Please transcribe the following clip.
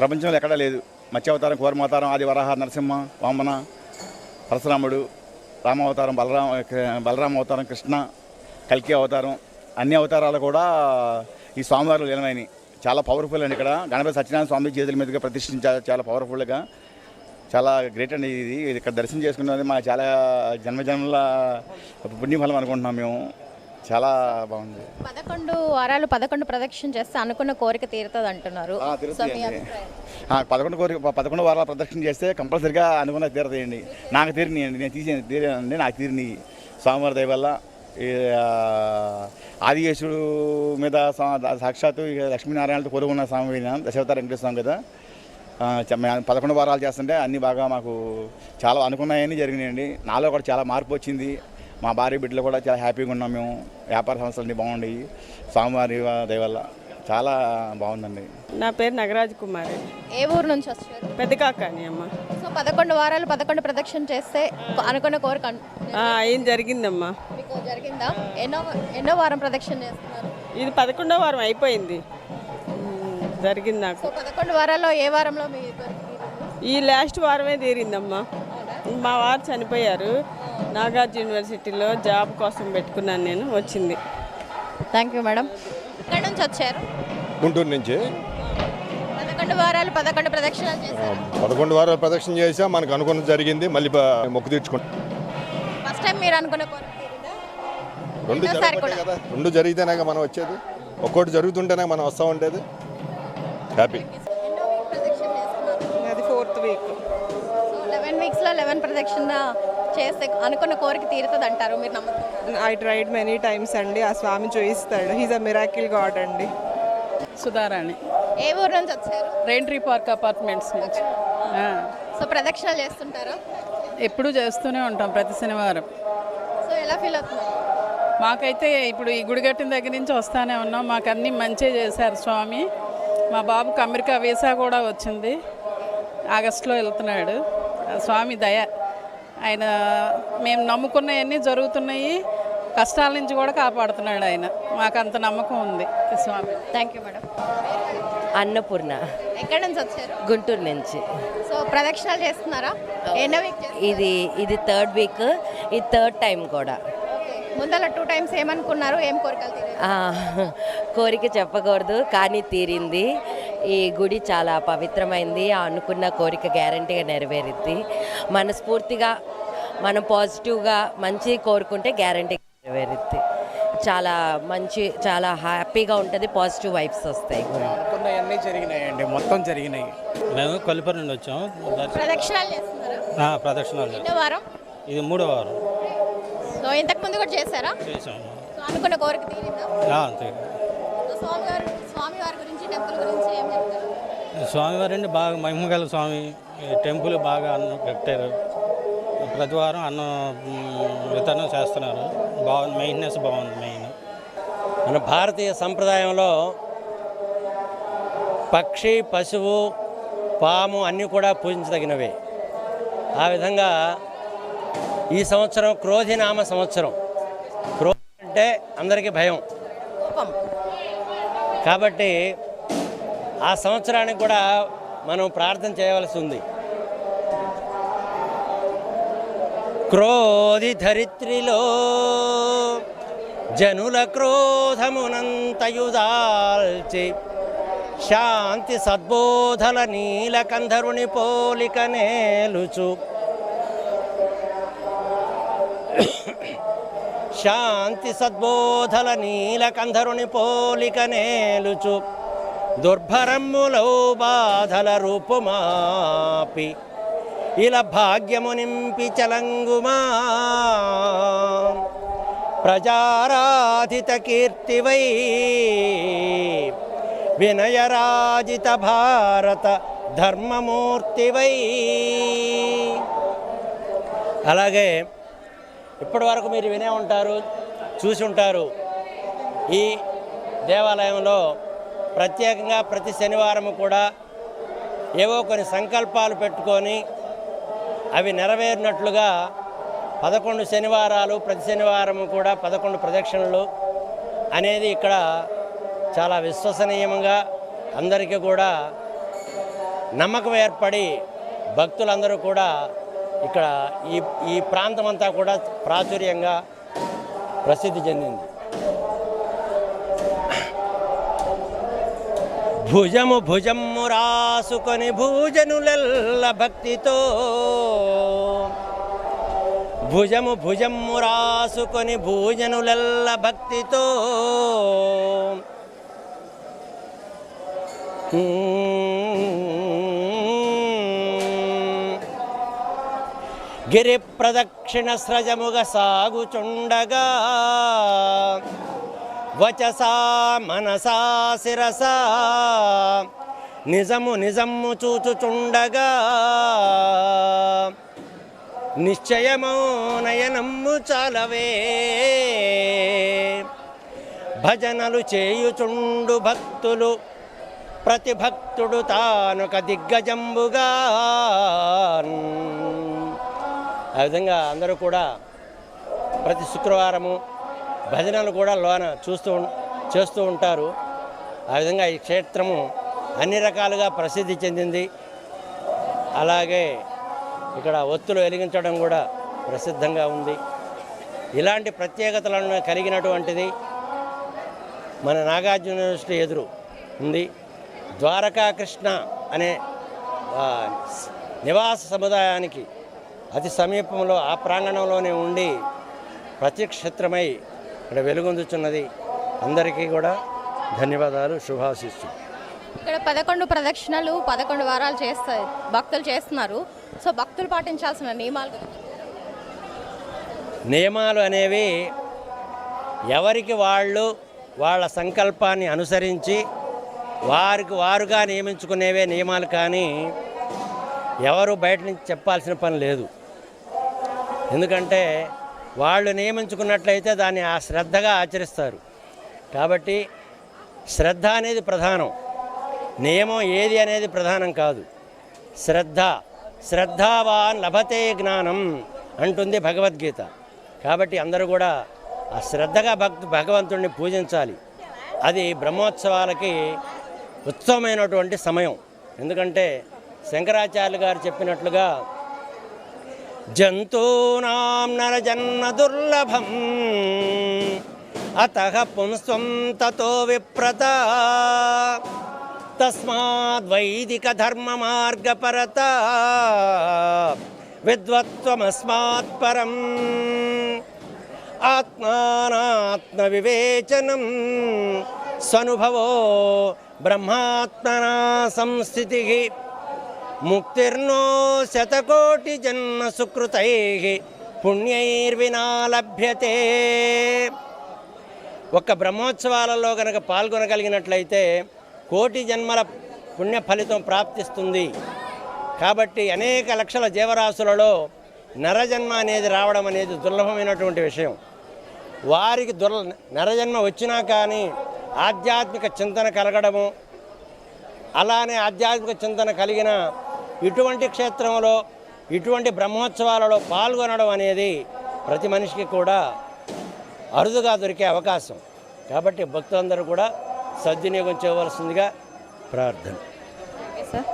ప్రపంచంలో ఎక్కడా లేదు. మత్స్యావతారం కోరమావతారం ఆదివరాహ నరసింహ వామన పరశురాముడు రామావతారం బలరామ బలరామ అవతారం కృష్ణ కల్కి అవతారం అన్ని అవతారాలు కూడా ఈ స్వామివారు లీనమైనవి. చాలా పవర్ఫుల్ అండి ఇక్కడ. గణపతి సత్యనారాయణ స్వామి చేతుల మీదుగా ప్రతిష్ఠించారు. చాలా పవర్ఫుల్గా చాలా గ్రేట్ అండి ఇది ఇది. ఇక్కడ దర్శనం చేసుకున్నది మా చాలా జన్మజన్మల పుణ్యఫలం అనుకుంటున్నాం మేము. చాలా బాగుంది. పదకొండు వారాలు పదకొండు ప్రదక్షిణ చేస్తే అనుకున్న కోరిక తీరుతుంది అంటున్నారు. పదకొండు కోరిక పదకొండు వారాల ప్రదక్షిణ చేస్తే కంపల్సరిగా అనుకున్న తీరతాయండి. నాకు తీరినాయండి నేను తీసే తీరానండి నాకు తీరిని. స్వామివారి దయ వల్ల ఈ, ఆ, ఆదికేశుడు మీద సాక్షాత్తు లక్ష్మీనారాయణతో కొలుగున్న స్వామి దశావతార వెంకటేశ్వర స్వామి కదా పదకొండు వారాలు చేస్తుంటే అన్నీ బాగా మాకు చాలా అనుకున్నాయని జరిగినాయండి. నాలో కూడా చాలా మార్పు వచ్చింది. మా భార్య బిడ్డలు కూడా చాలా హ్యాపీగా ఉన్నాం మేము. వ్యాపార సంస్థలన్నీ బాగున్నాయి స్వామివారి వల్ల చాలా బాగుందండి. నా పేరు నగరాజ్ కుమారి. ఏ ఊరు నుంచి వచ్చారు? పెద్ద కాకాని అమ్మ. సో పదకొండు వారాలు పదకొండు ప్రదక్షిణ చేస్తే అనుకున్న కోరిక ఏం జరిగిందమ్మా. మీకు జరిగిందా? ఎన్నో ఎన్నో వారం ప్రదక్షిణ చేస్తున్నారు. ఇది పదకొండో వారం అయిపోయింది. జరిగింది నాకు. పదకొండు వారాల్లో ఏ వారంలో మీ? ఈ లాస్ట్ వారమే తీరిందమ్మా. మా వారు చనిపోయారు. నాగార్జున యూనివర్సిటీలో జాబ్ కోసం పెట్టుకున్నాను నేను వచ్చింది. Thank you madam. ఎక్కడి నుంచి వచ్చారు? గుంటూరు నుంచి. పదకొండు వారాలు పదకొండు ప్రదక్షిణలు చేశారు. పదకొండు వారాలు ప్రదక్షిణ చేసా మనకు అనుకున్నది జరిగింది మళ్ళీ బ- మొక్కు తీర్చుకుంటాం ఫస్ట్ టైం మీరు అనుకున్న కోరిక తీరిందా? రెండు రెండోసారి జరగబట్టే కూడా. కదా రెండు జరిగితేనే మనం వచ్చేది. ఒక్కోటి జరుగుతుంటేనే మనం వస్తూ ఉండేది. హ్యాపీ ఎన్నో వీక్ ప్రదక్షిణ చేస్తున్నారు? అది ఫోర్త్ వీక్ సో లెవెన్ వీక్స్లో లెవెన్ ప్రదక్షిణ చేస్తే అనుకున్న కోరిక తీరుతుంది అంటారు మీరు నమ్ముతున్నారు? ఐ ట్రైడ్ మెనీ టైమ్స్ అండి. ఆ స్వామి చూయిస్తాడు. హీజ్ అ మిరాకిల్ గాడ్ అండి. సుధారాణి. ఏ ఊరు నుంచి వచ్చారు? రెయింట్రీ పార్క్ అపార్ట్మెంట్స్ నుంచి. ఆ, సో ప్రదక్షిణలు చేస్తుంటారా? ఎప్పుడూ చేస్తూనే ఉంటాం ప్రతి శనివారం. సో ఎలా ఫీల్ అవుతున్నారు? మాకైతే ఇప్పుడు ఈ గుడిగట్టిన దగ్గర నుంచి వస్తానే ఉన్నాం. మాకు అన్నీ మంచి చేశారు స్వామి. మా బాబుకి అమెరికా వీసా కూడా వచ్చింది. ఆగస్టులో వెళ్తున్నాడు. స్వామి దయ. ఆయన మేము నమ్ముకున్నవన్నీ జరుగుతున్నాయి. కష్టాల నుంచి కూడా కాపాడుతున్నాడు ఆయన. మాకు అంత నమ్మకం ఉంది స్వామి థ్యాంక్ యూ మేడం. అన్నపూర్ణ. ఎక్కడి నుంచి వచ్చారు? గుంటూరు నుంచి. సో ప్రదక్షిణలు చేస్తున్నారా? ఎన్నో వీక్? ఇది ఇది థర్డ్ వీక్ ఇది థర్డ్ టైం కూడా. ఓకే. ముందర టూ టైమ్స్ ఏమనుకున్నారు? ఏం కోరికలు కోరిక చెప్పకూడదు కానీ తీరింది. ఈ గుడి చాలా పవిత్రమైంది. ఆ అనుకున్న కోరిక గ్యారంటీగా నెరవేరుద్ది. మనస్ఫూర్తిగా మనం పాజిటివ్గా మంచి కోరుకుంటే గ్యారంటీగా నెరవేరుద్ది. చాలా మంచి చాలా హ్యాపీగా ఉంటుంది. పాజిటివ్ వైబ్స్ వస్తాయి. అనుకున్నవన్నీ జరిగినాయండి. మొత్తం జరిగినాయి. మేము కొల్లిపరి నుండి వచ్చాం ప్రదక్షిణాలు వారం? ఇది మూడో వారం. సో ఇంతకు ముందు కూడా చేశారా? అనుకున్న కోరిక తీరిందా? టెంపుల్ గురించి ఏం చెప్తారు? బాగా మహిమగల స్వామి. టెంపుల్ బాగా అన్నం కట్టారు ప్రతి వారం అన్నం వితరణ చేస్తున్నారు. బాగుంది మెయింటెనెన్స్ బాగుంది మెయిన్. మన భారతీయ సంప్రదాయంలో పక్షి పశువు పాము అన్నీ కూడా పూజించదగినవే. ఆ విధంగా ఈ సంవత్సరం క్రోధినామ సంవత్సరం. క్రోధి అంటే అందరికీ భయం. కాబట్టి ఆ సంవత్సరానికి కూడా మనం ప్రార్థన చేయవలసి ఉంది. క్రోధి ధరిత్రిలో జనుల క్రోధమునంతయుదాల్చి శాంతి సద్బోధల నీలకంధరుని పోలిక నేలుచు శాంతి సద్బోధల నీలకంధరుని పోలిక నేలుచు దుర్భరమ్ములో బాధల రూపుమాపి. ఇలా భాగ్యము నింపి చలంగుమా. ప్రజారాధిత కీర్తివై వినయరాజిత భారత ధర్మమూర్తివై. అలాగే ఇప్పటి వరకు మీరు వినే ఉంటారు చూసి ఉంటారు. ఈ దేవాలయంలో ప్రత్యేకంగా ప్రతి శనివారం కూడా ఏవో కొన్ని సంకల్పాలు పెట్టుకొని అవి నెరవేరినట్లుగా పదకొండు శనివారాలు ప్రతి శనివారం కూడా పదకొండు ప్రదక్షిణలు అనేది ఇక్కడ చాలా విశ్వసనీయంగా అందరికీ కూడా నమ్మకం ఏర్పడి భక్తులందరూ కూడా ఇక్కడ ఈ ఈ ప్రాంతం అంతా కూడా ప్రాచుర్యంగా ప్రసిద్ధి చెందింది. భుజము భుజము రాసుకొని భూజనులెల్ల భక్తితో. భుజము భుజము రాసుకొని భూజనులెల్ల భక్తితో. గిరి ప్రదక్షిణ స్రజముగ సాగుచుండగా. వచసా మనసా శిరస. నిజము నిజము చూచుచుండగా. నిశ్చయమో నయనమ్ము చాలవే. భజనలు చేయుచుండు భక్తులు ప్రతి భక్తుడు తానొక దిగ్గజంబుగా. ఆ విధంగా అందరూ కూడా ప్రతి శుక్రవారము భజనలు కూడా లోన చూస్తూ చేస్తూ ఉంటారు. ఆ విధంగా ఈ క్షేత్రము అన్ని రకాలుగా ప్రసిద్ధి చెందింది. అలాగే ఇక్కడ ఒత్తులు వెలిగించడం కూడా ప్రసిద్ధంగా ఉంది. ఇలాంటి ప్రత్యేకతలను కలిగినటువంటిది మన నాగార్జున యూనివర్సిటీ ఎదురు ఉంది. ద్వారకా కృష్ణ అనే నివాస సముదాయానికి అతి సమీపంలో ఆ ప్రాంగణంలోనే ఉండి ప్రతిక్షేత్రమై ఇక్కడ వెలుగొందుచున్నది అందరికీ కూడా ధన్యవాదాలు శుభాశిస్తు ఇక్కడ పదకొండు ప్రదక్షిణలు పదకొండు వారాలు చేస్తారు భక్తులు చేస్తున్నారు సో భక్తులు పాటించాల్సిన నియమాలు. నియమాలు అనేవి ఎవరికి వాళ్ళు వాళ్ళ సంకల్పాన్ని అనుసరించి వారికి వారుగా నియమించుకునేవే నియమాలు కానీ ఎవరు బయట నుంచి చెప్పాల్సిన పని లేదు ఎందుకంటే వాళ్ళు నియమించుకున్నట్లయితే దాన్ని ఆ శ్రద్ధగా ఆచరిస్తారు. కాబట్టి శ్రద్ధ అనేది ప్రధానం. నియమం ఏది అనేది ప్రధానం కాదు. శ్రద్ధ. శ్రద్ధావాన్ లభతే జ్ఞానం అంటుంది భగవద్గీత. కాబట్టి అందరూ కూడా ఆ శ్రద్ధగా భక్తు భగవంతుడిని పూజించాలి. అది బ్రహ్మోత్సవాలకి ఉత్సవమైనటువంటి సమయం. ఎందుకంటే శంకరాచార్యులు గారు చెప్పినట్లుగా జంతూనాం నరజన్మ దుర్లభం. అత పుంస్వం తతో విప్రత. తస్మాద్వైదిక మార్గపరత విద్వత్వమస్మాత్ పరం. ఆత్మానాత్మ వివేచనం. స్వనుభవో బ్రహ్మాత్మనా సంస్థితి. ముక్తిర్నో శతకోటి జన్మ సుకృతై పుణ్యైర్వినా లభ్యతే ఒక్క బ్రహ్మోత్సవాలలో కనుక పాల్గొనగలిగినట్లయితే కోటి జన్మల పుణ్య ఫలితం ప్రాప్తిస్తుంది. కాబట్టి అనేక లక్షల జీవరాశులలో నరజన్మ అనేది రావడం అనేది దుర్లభమైనటువంటి విషయం. వారికి దుర్ నరజన్మ వచ్చినా కానీ ఆధ్యాత్మిక చింతన కలగడము అలానే ఆధ్యాత్మిక చింతన కలిగిన ఇటువంటి క్షేత్రంలో ఇటువంటి బ్రహ్మోత్సవాలలో పాల్గొనడం అనేది ప్రతి మనిషికి కూడా అరుదుగా దొరికే అవకాశం. కాబట్టి భక్తులందరూ కూడా సద్వినియోగం చేయవలసిందిగా ప్రార్థన. సార్.